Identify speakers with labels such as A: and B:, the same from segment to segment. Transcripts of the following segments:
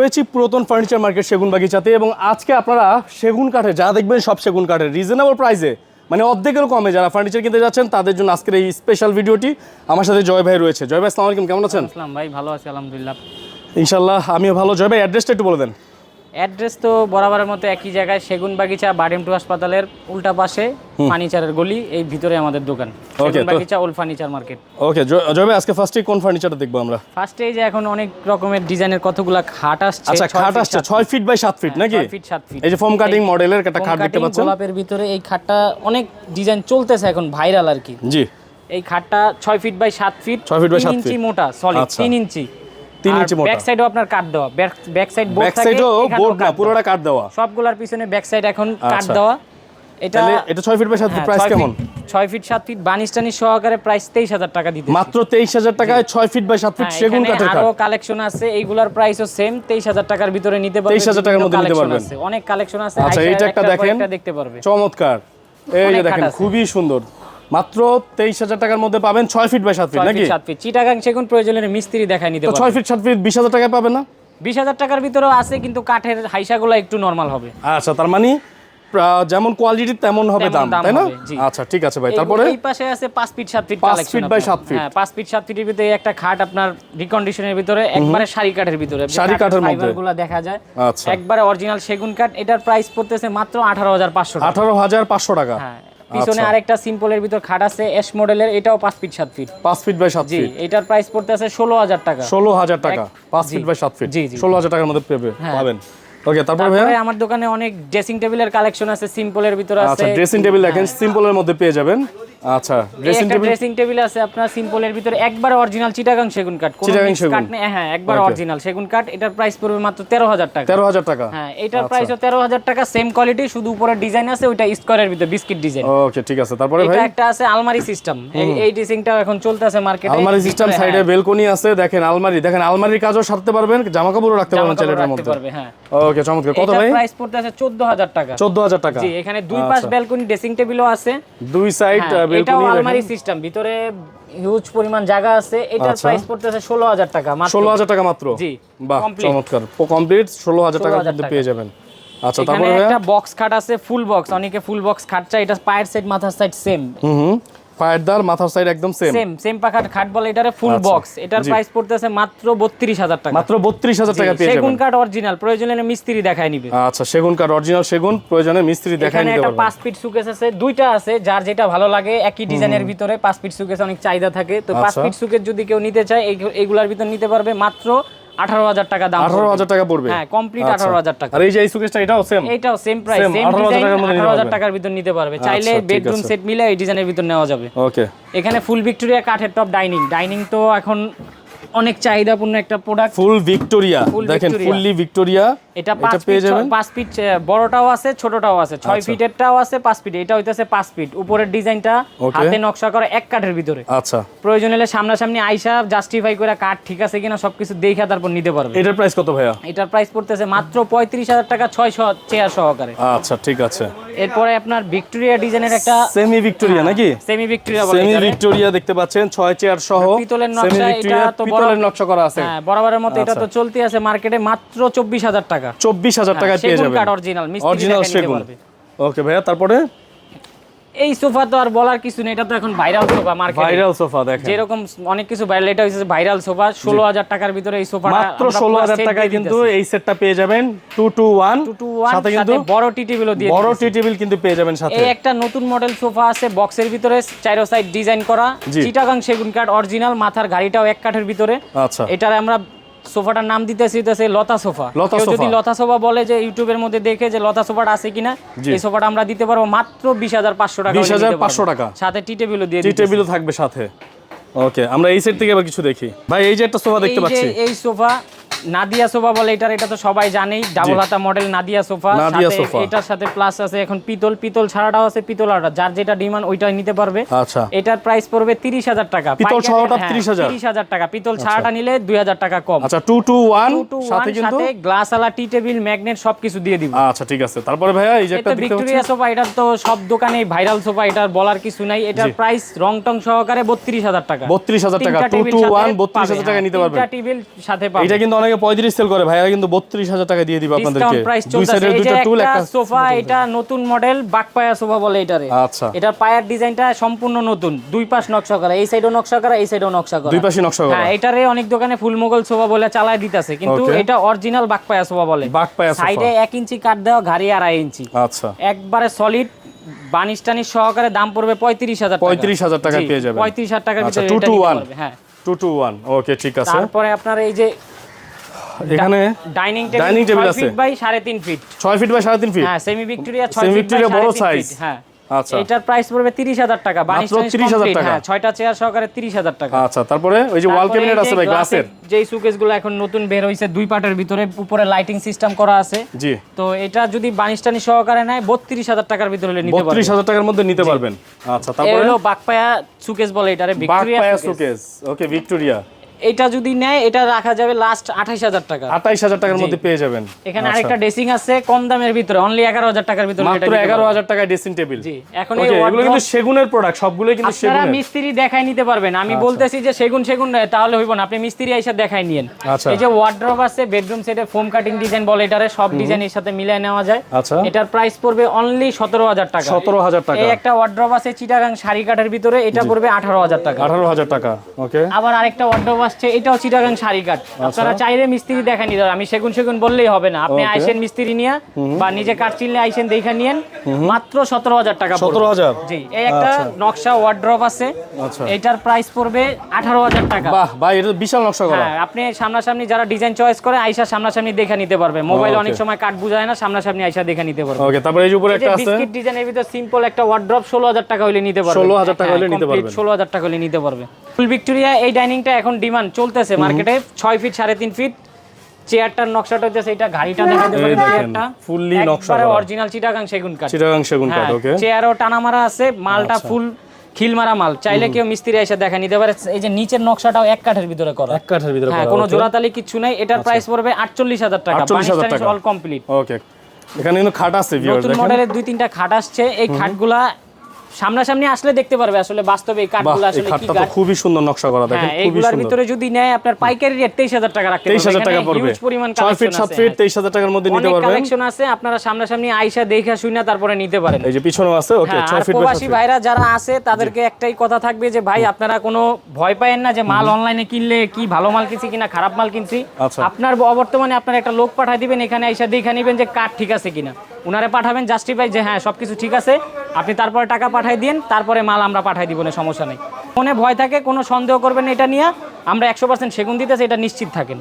A: রয়েছি পুরাতন furniture market সেগুন বাগিচাতে এবং আজকে আপনারা সেগুন কাঠে যা দেখবেন সব সেগুন কাঠের রিজনেবল প্রাইসে মানে অর্ধেকেরও কমে যারা ফার্নিচার কিনতে যাচ্ছেন তাদের জন্য আজকের এই স্পেশাল ভিডিওটি আমার সাথে জয় ভাই রয়েছে। জয় ভাই আসসালামু আলাইকুম কেমন আছেন?
B: আসসালাম ভাই ভালো আছি আলহামদুলিল্লাহ।
A: ইনশাল্লাহ আমিও ভালো। জয় ভাই অ্যাড্রেসটা একটু বলে দেন।
B: অ্যাড্রেস তো বরাবরের মতো একই জায়গায় সেগুন বাগিচা বাডিমটু হাসপাতালের উল্টা পাশে ফার্নিচারের গলি এই ভিতরে আমাদের দোকান। সেগুন বাগিচা ওল ফার্নিচার মার্কেট
A: ওকে জয় আজকে ফার্স্টে কোন ফার্নিচারটা দেখব আমরা?
B: ফার্স্টে এই যে এখন অনেক রকমের ডিজাইনের কতগুলা খাট আসছে
A: আচ্ছা খাট
B: ফিট,
A: আসছে
B: সাত
A: ছয় ফিট বাই সাত ফিট নাকি?
B: ছয় ফিট সাত ফিট
A: এই যে ফোম কাটিং মডেলের একটা খাট দেখতে পাচ্ছেন?
B: গোলাপের ভিতরে এই খাটটা অনেক ডিজাইন চলতেছে এখন ভাইরাল আর কি।
A: জি।
B: এই খাটটা ছয় ফিট বাই সাত ফিট
A: ছয় feet by
B: তিন
A: সাত
B: ইঞ্চি মোটা সলিড
A: আচ্ছা।
B: তিন ইঞ্চি।
A: তিন ইঞ্চি মোটা।
B: ব্যাক সাইডও আপনার কাট দেওয়া। ব্যাক সাইড বোর্ড
A: ব্যাক সাইডও বোর্ড না পুরোটা কাট দেওয়া।
B: সবগুলার পিছনে ব্যাক সাইড এখন কাট
A: আচ্ছা।
B: দেওয়া। এটা
A: এটা ছয় ফিট বাই সাত ফিট
B: হ্যাঁ,
A: প্রাইস কেমন?
B: ফিট- ছয় ফিট সাত ফিট বানিশ সহকারে প্রাইস তেইশ হাজার টাকা দিতে
A: মাত্র তেইশ হাজার টাকায় ছয় ফিট বাই সাত ফিট সেগুন কাঠের
B: আরও কালেকশন আছে এইগুলার প্রাইসও সেম তেইশ হাজার টাকার ভিতরে নিতে পারবে
A: 23,000 টাকার মধ্যে নিতে পারবেন।
B: অনেক কালেকশন আছে
A: আচ্ছা, এইটা একটা দেখেন।
B: দেখতে পারবে।
A: চমৎকার। এই যে দেখেন খুবই সুন্দর। মাত্র তেইশ হাজার টাকার মধ্যে পাবেন ছয় ফিট বাই সাত ফিট নাকি?
B: সাত ফিট। চিটাগাং সেগুন প্রয়োজনের মিস্ত্রি দেখায় নিতে
A: ছয় ফিট সাত ফিট বিশ হাজার টাকায় পাবেন না?
B: বিশ হাজার টাকার ভিতরেও আছে কিন্তু কাঠের হাইসাগুলো একটু নর্মাল হবে।
A: আচ্ছা তার মানে যেমন কোয়ালিটি তেমন হবে দাম তাই না? আচ্ছা ঠিক আছে ভাই তারপরে?
B: এই পাশে আছে পাঁচ ফিট সাত ফিট
A: পাঁচ
B: কালেকশন
A: feet by সাত feet।
B: হ্যাঁ পাঁচ ফিট সাত ফিটের ভিতরে একটা খাট আপনার রিকন্ডিশনের ভিতরে একবারে শাড়ি কাঠের ভিতরে।
A: শাড়ি কাঠের মধ্যে।
B: গুলো দেখা যায়।
A: আচ্ছা।
B: একবারে অরিজিনাল সেগুন কাঠ এটার প্রাইস পড়তেছে মাত্র আঠারো হাজার পাঁচশো টাকা।
A: আঠারো হাজার পাঁচশো টাকা।
B: হ্যাঁ পিছনে
A: আচ্ছা।
B: আরেকটা সিম্পলের ভিতর খাট আছে এস মডেলের এটাও পাঁচ ফিট সাত ফিট
A: পাঁচ ফিট বাই সাত
B: জি
A: ফিট
B: এটার প্রাইস পড়তেছে ষোলো হাজার টাকা।
A: ষোলো হাজার টাকা পাঁচ ফিট বাই সাত ফিট
B: জি, জি।
A: ষোলো হাজার টাকার মধ্যে পেবে
B: হ্যাঁ।
A: পাবেন। ওকে তারপরে
B: ভাই আমার দোকানে অনেক ড্রেসিং টেবিলের কালেকশন আছে সিম্পলের ভিতরে
A: আচ্ছা
B: আছে
A: ড্রেসিং টেবিল দেখেন সিম্পলের মধ্যে পেয়ে যাবেন। আচ্ছা ড্রেসিং টেবিল
B: ড্রেসিং টেবিল আছে আপনার সিম্পলের ভিতরে একবার অরিজিনাল চিটাগাং সেগুন কাঠ। কোনো। কাঠ নেই হ্যাঁ একবার অরিজিনাল সেগুন কাঠ এটার প্রাইস পড়বে মাত্র তেরো হাজার টাকা।
A: তেরো হাজার টাকা?
B: হ্যাঁ এটার প্রাইসও তেরো হাজার টাকা সেম কোয়ালিটি শুধু উপরে ডিজাইন আছে ওইটা স্কোয়ারের ভিতরে বিস্কিট ডিজাইন
A: ওকে ঠিক আছে। তারপরে ভাই?
B: এটা একটা আছে আলমারি সিস্টেম এই ড্রেসিংটাও এখন চলতেছে মার্কেটে
A: আলমারি সিস্টেম সাইডে বেলকনি আছে দেখেন আলমারি। দেখেন আলমারির কাজও সারতে পারবেন জামা কাপড়ও রাখতে পারবেন ছেলেটার মধ্যে।
B: হ্যাঁ।
A: ওকে চমৎকার। কত ভাই?
B: প্রাইস পড়তেছে চোদ্দ হাজার টাকা।
A: চোদ্দ হাজার টাকা।
B: জি এখানে দুই পাশ ব্যালকনি ড্রেসিং টেবিলও আছে।
A: দুই সাইড
B: এটাও আলমারি সিস্টেম ভিতরে হিউজ পরিমাণ জায়গা আছে। এটার
A: আচ্ছা।
B: প্রাইস পড়তেছে ষোলো হাজার টাকা মাত্র।
A: ষোলো হাজার টাকা মাত্র?
B: জি,
A: বাহ চমৎকার। কমপ্লিট ষোলো হাজার টাকার মধ্যে
B: টাকা।
A: পেয়ে যাবেন। আচ্ছা তারপরে
B: একটা বক্স খাট আছে ফুল বক্স অনেকে ফুল বক্স খাট চাই এটা পায়ের সাইড মাথার সাইড সেম
A: হুম। পায়ের মাথার সাইড একদম সেম
B: সেম সেম পাখাট খাট বলে এটারে ফুল
A: আচ্ছা,
B: বক্স এটার
A: জি।
B: প্রাইস পড়তেছে মাত্র বত্রিশ হাজার টাকা।
A: মাত্র বত্রিশ হাজার টাকা পেয়ে যাবেন।
B: সেগুন কাঠ অরিজিনাল প্রয়োজনে মিস্ত্রি দেখায় নিবে।
A: আচ্ছা সেগুন কাঠ অরিজিনাল সেগুন প্রয়োজনে মিস্ত্রি
B: এখানে
A: নিতে
B: একটা
A: পারবেন।
B: পাঁচ ফিট সুকেস আছে দুইটা আছে যার যেটা ভালো লাগে একই ডিজাইনের ভিতরে পাঁচ ফিট সুকেস অনেক চাহিদা থাকে। তো পাঁচ
A: আচ্ছা।
B: ফিট সুকেস যদি কেউ নিতে চায় এই- এইগুলার ভিতর নিতে পারবে মাত্র আঠারো হাজার টাকা দাম
A: আঠারো হাজার টাকা পড়বে?
B: হ্যাঁ কমপ্লিট
A: আচ্ছা।
B: আঠারো হাজার টাকা।
A: আর এই যে এই সুকেশটা এটাও সেম
B: এটাও সেম প্রাইস সেম
A: 18,000
B: ডিজাইন
A: টাকার মধ্যে নিতে
B: আঠারো হাজার টাকার ভিতর নিতে পারবে। চাইলে
A: আচ্ছা,
B: বেডরুম সেট মিলে এই ডিজাইনের ভিতর নেওয়া যাবে।
A: ওকে।
B: এখানে ফুল ভিক্টোরিয়া কাঠের টপ ডাইনিং ডাইনিং তো এখন অনেক চাহিদাপূর্ণ একটা প্রোডাক্ট
A: ফুল ভিক্টোরিয়া দেখেন ফুললি ভিক্টোরিয়া
B: এটা পাঁচ
A: পেয়ে
B: ফিট
A: যাবেন।
B: পাঁচ ফিট বড়টাও আছে ছোটটাও আছে। ছয়
A: আচ্ছা।
B: ফিটেরটাও আছে পাঁচ ফিট। এটা হইতেছে পাঁচ ফিট। উপরের ডিজাইনটা. হাতে নকশা করা এক কাঠের ভিতরে।
A: আচ্ছা।
B: প্রয়োজন হলে সামনাসামনি আইসা জাস্টিফাই করে কাঠ ঠিক আছে কিনা সবকিছু দেখা তারপর নিতে পারবে।
A: এটার প্রাইস কত ভাইয়া?
B: এটার প্রাইস পড়তেছে মাত্র পঁয়ত্রিশ হাজার টাকা ছয় চেয়ার সহকারে।
A: আচ্ছা ঠিক আছে।
B: এরপরে আপনার ভিক্টোরিয়া ডিজাইনের একটা
A: সেমি ভিক্টোরিয়া নাকি?
B: সেমি ভিক্টোরিয়া বলে
A: সেমি ভিক্টোরিয়া দেখতে পাচ্ছেন ছয় চেয়ার সহ।
B: পিতলের নকশা, এটা তো
A: পিতলের নকশা করা আছে।
B: হ্যাঁ বরাবরের মতো এটা
A: আচ্ছা।
B: তো চলতে আছে মার্কেটে মাত্র চব্বিশ হাজার টাকা।
A: চব্বিশ হাজার টাকায় পেয়ে
B: হ্যাঁ,
A: যাবেন।
B: অরিজিনাল
A: অরিজিনাল সেগুন। ওকে ভাইয়া তারপরে?
B: এই সোফা তো আর বলার কিছু নেই এটা তো এখন ভাইরাল সোফা মার্কেটে
A: ভাইরাল সোফা দেখেন।
B: যেরকম অনেক কিছু ভাইরাল এটা হচ্ছে ভাইরাল সোফা। ষোলো হাজার টাকার ভিতরে এই সোফাটা
A: মাত্র ষোলো হাজার টাকায় কিন্তু এই সেটটা পেয়ে যাবেন। Two two one
B: two one
A: সাথে
B: সাথে
A: কিন্তু
B: বড় টি টেবিলও দিয়ে
A: বড় টি টেবিল কিন্তু পেয়ে যাবেন সাথে।
B: এই একটা নতুন মডেল সোফা আছে বক্সের ভিতরে চাইরো সাইড ডিজাইন করা। চিটাগাং সেগুন কাঠ অরিজিনাল মাথার গাড়িটাও এক কাঠের ভিতরে।
A: আচ্ছা।
B: এটার আমরা সোফাটার নাম দিতেছি দিতেছে লতা সোফা। কেউ যদি লতা সোফা বলে যে ইউটিউবের মধ্যে দেখে যে লতা সোফাটা আছে কিনা এই সোফাটা আমরা দিতে পারব মাত্র বিশ হাজার পাঁচশো টাকা বিশ
A: হাজার
B: পাঁচশো
A: টাকা।
B: সাথে টি টেবিলও দিয়ে
A: টি। টেবিলও থাকবে সাথে। ওকে আমরা এই সেট থেকে আবার কিছু দেখি। ভাই এই যে একটা সোফা দেখতে পাচ্ছি।
B: এই সোফা নাদিয়া সোফা বলে এটার এটা তো সবাই জানেই। ডাবল হাতা মডেল নাদিয়া সোফা। সাথে এটার সাথে প্লাস আছে এখন পিতল পিতল ছাড়াটাও আছে পিতল আটা যার যেটা ডিমান্ড ওইটা নিতে পারবে।
A: আচ্ছা।
B: এটার প্রাইস পড়বে তিরিশ হাজার টাকা।
A: পিতল সহটা 30,000
B: তিরিশ হাজার। টাকা। পিতল ছাড়াটা নিলে দুই হাজার টাকা কম।
A: আচ্ছা two two one
B: Two to
A: সাথে কিন্তু?
B: সাথে গ্লাস আলা টি টেবিল ম্যাগনেট সবকিছু দিয়ে দিব।
A: আচ্ছা ঠিক আছে। তারপরে ভাইয়া এই যে একটা
B: এটা ভিক্টোরিয়া সোফা এটার তো সব দোকানে ভাইরাল সোফা এটার বলার কিছু নাই। এটার প্রাইস রং টং সহকারে বত্রিশ হাজার টাকা।
A: 32,000 টাকা,
B: তিনটা
A: two
B: টেবিল
A: to
B: সাথে
A: one, 32,000
B: পাবে,
A: টাকায়
B: হ্যাঁ,
A: নিতে পারবেন।
B: তিনটা টেবিল সাথে পাবে।
A: এটা কিন্তু অনেক অনেকে পঁয়ত্রিশ সেল করে। ভাইয়া কিন্তু বত্রিশ হাজার টাকা দিয়ে দিবে আপনাদেরকে। দুই সাইডের টুল
B: একটা সোফা এটা নতুন মডেল বাকপায়া সোফা বলে এটারে।
A: আচ্ছা।
B: এটার পায়ার ডিজাইনটা সম্পূর্ণ নতুন। দুই পাশ নকশা করা। এই সাইডও নকশা করা এই সাইডও নকশা করা।
A: দুই পাশে নকশা করা।
B: হ্যাঁ এটারে অনেক দোকানে ফুল মোগল সোফা বলে চালায় দিতেছে। কিন্তু এটা অরিজিনাল বাকপায়া সোফা বলে।
A: বাকপায়া সোফা।
B: সাইডে এক ইঞ্চি কাট দেওয়া ঘাড়ি আড়াই ইঞ্চি।
A: আচ্ছা।
B: একবারে সলিড বানিশ টানিশ সহকারে দাম পড়বে পঁয়ত্রিশ হাজার
A: 35,000 টাকায় পেয়ে যাবেন।
B: পঁয়ত্রিশ হাজার টাকার
A: আচ্ছা,
B: ভিতরে নিতে
A: one।
B: পারবে, হ্যাঁ।
A: টু টু ওয়ান ওকে ঠিক আছে।
B: তারপরে আপনার এই যে
A: এখানে
B: ডাইনিং টেবিল
A: table
B: ছয়
A: আছে।
B: ফিট বাই সাড়ে তিন ফিট।
A: ছয় ফিট বাই সাড়ে তিন ফিট?
B: হ্যাঁ সেমি ভিক্টোরিয়া ছয়
A: Semi
B: ফিট বাই
A: Victoria বড়।
B: ফিট, হ্যাঁ।
A: আচ্ছা।
B: এটার প্রাইস পড়বে তিরিশ হাজার টাকা বানিশ
A: 30,000 টাকা।
B: হ্যাঁ ছয়টা চেয়ার সহকারে তিরিশ হাজার টাকা।
A: আচ্ছা তারপরে ওই যে ওয়াল ক্যাবিনেট আছে ভাই
B: গ্লাসের যেই এখন নতুন বের হয়েছে দুই পার্টের ভিতরে উপরে লাইটিং সিস্টেম করা আছে।
A: জি।
B: তো এটা যদি বানিশ টানিশ সহকারে নেয় বত্রিশ হাজার টাকার ভিতরে নিতে পারবে
A: বত্রিশ হাজার টাকার মধ্যে নিতে পারবেন। আচ্ছা তারপরে?
B: হলো বাকপায়া সুকেস বলে এটারে ভিক্টোরিয়া
A: বাকপায়া ওকে ভিক্টোরিয়া
B: এটা যদি নেয় এটা রাখা যাবে লাস্ট আঠাইশ হাজার টাকা।
A: আঠাইশ হাজার টাকার মধ্যে পেয়ে যাবেন।
B: এখানে আরেকটা ড্রেসিং আছে কম দামের ভিতরে অনলি এগারো হাজার টাকার ভিতরে
A: মাত্র এগারো হাজার টাকায় ড্রেসিং টেবিল
B: জি এখন
A: এগুলো কিন্তু সেগুনের প্রোডাক্ট সবগুলোই কিন্তু
B: আপনারা মিস্ত্রি দেখাই নিতে পারবেন। আমি বলতেছি যে সেগুন সেগুন তাহলে হইব না আপনি মিস্ত্রি এসে দেখাই নিয়েন।
A: আচ্ছা।
B: এই যে ওয়ার্ড্রপ আছে বেডরুম সেটে ফোম কাটিং ডিজাইন বলে এটারে সব ডিজাইনের সাথে মিলিয়ে নেওয়া যায়।
A: আচ্ছা।
B: এটার প্রাইস পড়বে অনলি সতেরো হাজার টাকা।
A: সতেরো হাজার টাকা।
B: এই একটা ওয়ার্ড্রপ আছে চিটাগাং শাড়ি কাঠের ভিতরে এটা পড়বে আঠারো হাজার টাকা।
A: আঠারো হাজার টাকা ওকে
B: আবার আরেকটা ওয়ার্ড্রপ আসছে এটাও চিটাগাং শাড়ি কাঠ
A: আচ্ছা।
B: আপনারা চাইলে মিস্ত্রি দেখা নিতে আমি সেগুন সেগুন বললেই হবে না। আপনি আইসেন মিস্ত্রি নিয়ে বা নিজে কাঠ চিনলে আইসেন দেখা নিয়েন মাত্র সতেরো হাজার টাকা পড়বে।
A: সতেরো হাজার?
B: জি এই একটা নকশা ওয়ার্ড্রপ আছে।
A: আচ্ছা।
B: এটার প্রাইস পড়বে আঠারো হাজার টাকা।
A: বাহ ভাই এটা বিশাল নকশা করা।
B: হ্যাঁ আপনি সামনাসামনি যারা ডিজাইন চয়েস করে আইসা সামনাসামনি দেখে নিতে পারবে। মোবাইল অনেক সময় কাঠ বুঝায় না সামনাসামনি আইসা দেখে নিতে পারবে।
A: ওকে তারপরে এই যে উপরে একটা আছে।
B: বিস্কিট ডিজাইনের ভিতরে সিম্পল একটা ওয়ার্ড্রপ ষোলো হাজার টাকা হলে নিতে পারবে।
A: 16,000 টাকা হলে নিতে পারবে
B: ষোলো হাজার টাকা হলে নিতে পারবে। ফুল ভিক্টোরিয়া এই ডাইনিংটা এখন ডিমান্ড চলতেছে মার্কেটে। ছয় ফিট সাড়ে তিন ফিট। চেয়ারটার নকশাটা হচ্ছে এটা গাড়িটা দেখাতে
A: এই
B: পারেন চেয়ারটা।
A: fully নকশা করা।
B: অরিজিনাল চিটাগাং সেগুন কাঠ।
A: চিটাগাং সেগুন কাঠ
B: হ্যাঁ
A: ওকে।
B: চেয়ারও টানা মারা আছে মালটা
A: আচ্ছা।
B: ফুল খিল মারা মাল। চাইলে কেউ মিস্ত্রি এসে দেখা নিতে পারে। এই যে নিচের নকশাটাও এক কাঠের ভিতরে করা।
A: এক কাঠের ভিতরে
B: হ্যাঁ কোনো? জোড়াতালি কিছু নাই। এটার প্রাইস পড়বে আটচল্লিশ হাজার টাকা।
A: 48,000 টাকা।
B: All complete
A: okay. এখানে কিন্তু খাট আছে ভিউয়ার
B: নতুন মডেলের দুই তিনটা খাট আসছে। এই খাটগুলা সামনাসামনি আসলে দেখতে পারবে আসলে বাস্তবে এই কাঠগুলো আসলে কি কাঠ
A: খুবই সুন্দর নকশা করা দেখেন
B: হ্যাঁ
A: খুবই সুন্দর।
B: ভিতরে যদি নেয় আপনার পাইকারি রেট তেইশ হাজার টাকা রাখতে
A: তেইশ হাজার টাকা পড়বে।
B: হিউজ পরিমাণ
A: ফিট
B: কালেকশন
A: সাত
B: আছে।
A: ফিট তেইশ হাজার টাকার মধ্যে নিতে
B: অনেক
A: পারবেন।
B: কালেকশন আছে আপনারা সামনাসামনি আইসা দেখা শুনে তারপরে নিতে পারেন।
A: এই যে পিছনেও আছে ওকে
B: হ্যাঁ,
A: ছয়
B: আর
A: ফিট
B: প্রবাসী ভাইরা যারা আছে তাদেরকে একটাই কথা থাকবে যে ভাই আপনারা কোনো ভয় পায়েন না যে মাল অনলাইনে কিনলে কি ভালো মাল কিনছি কিনা খারাপ মাল কিনছি।
A: আচ্ছা।
B: আপনার অবর্তমানে আপনার একটা লোক পাঠাই দিবেন এখানে এসে দেখে নিবেন যে কাঠ ঠিক আছে কিনা। উনারে পাঠাবেন জাস্টিফাই যে হ্যাঁ সব কিছু ঠিক আছে, আপনি তারপরে টাকা পাঠাই দিন, তারপরে মাল আমরা পাঠাই দিব না সমস্যা নেই। ফোনে ভয় থাকে, কোনো সন্দেহ করবেন এটা নিয়ে। আমরা একশো পার্সেন্ট সেগুন দিতেছি, এটা নিশ্চিত থাকেন।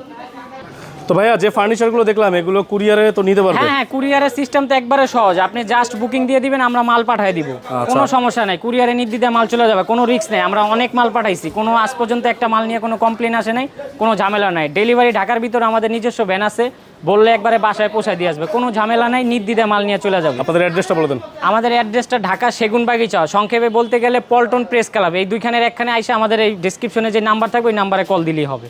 A: তো ভাইয়া যে ফার্নিচারগুলো দেখলাম এগুলো কুরিয়ারে তো নিতে পারবে?
B: হ্যাঁ হ্যাঁ কুরিয়ারের সিস্টেম তো একবারে সহজ। আপনি জাস্ট বুকিং দিয়ে দিবেন আমরা মাল পাঠিয়ে দিব।
A: আচ্ছা।
B: কোনো সমস্যা নাই। কুরিয়ারে নির্দিদে মাল চলে যাবে কোনো রিস্ক নেই। আমরা অনেক মাল পাঠাইছি। কোনো আজ পর্যন্ত একটা মাল নিয়ে কোনো কমপ্লেন আসে নাই কোনো ঝামেলা নাই। ডেলিভারি ঢাকার ভিতরে আমাদের নিজস্ব ভ্যান আছে বললে একবারে বাসায় পৌঁছায় দিয়ে আসবে। কোনো ঝামেলা নাই নির্দিদে মাল নিয়ে চলে যাবে।
A: আপনাদের অ্যাড্রেসটা বলে দেন।
B: আমাদের অ্যাড্রেসটা ঢাকা সেগুন বাগিচা সংক্ষেপে বলতে গেলে পল্টন প্রেস ক্লাব। এই দুইখানের একখানে আইসে আমাদের এই ডিসক্রিপশনে যে নাম্বার থাকবে ওই নাম্বারে কল দিলেই হবে।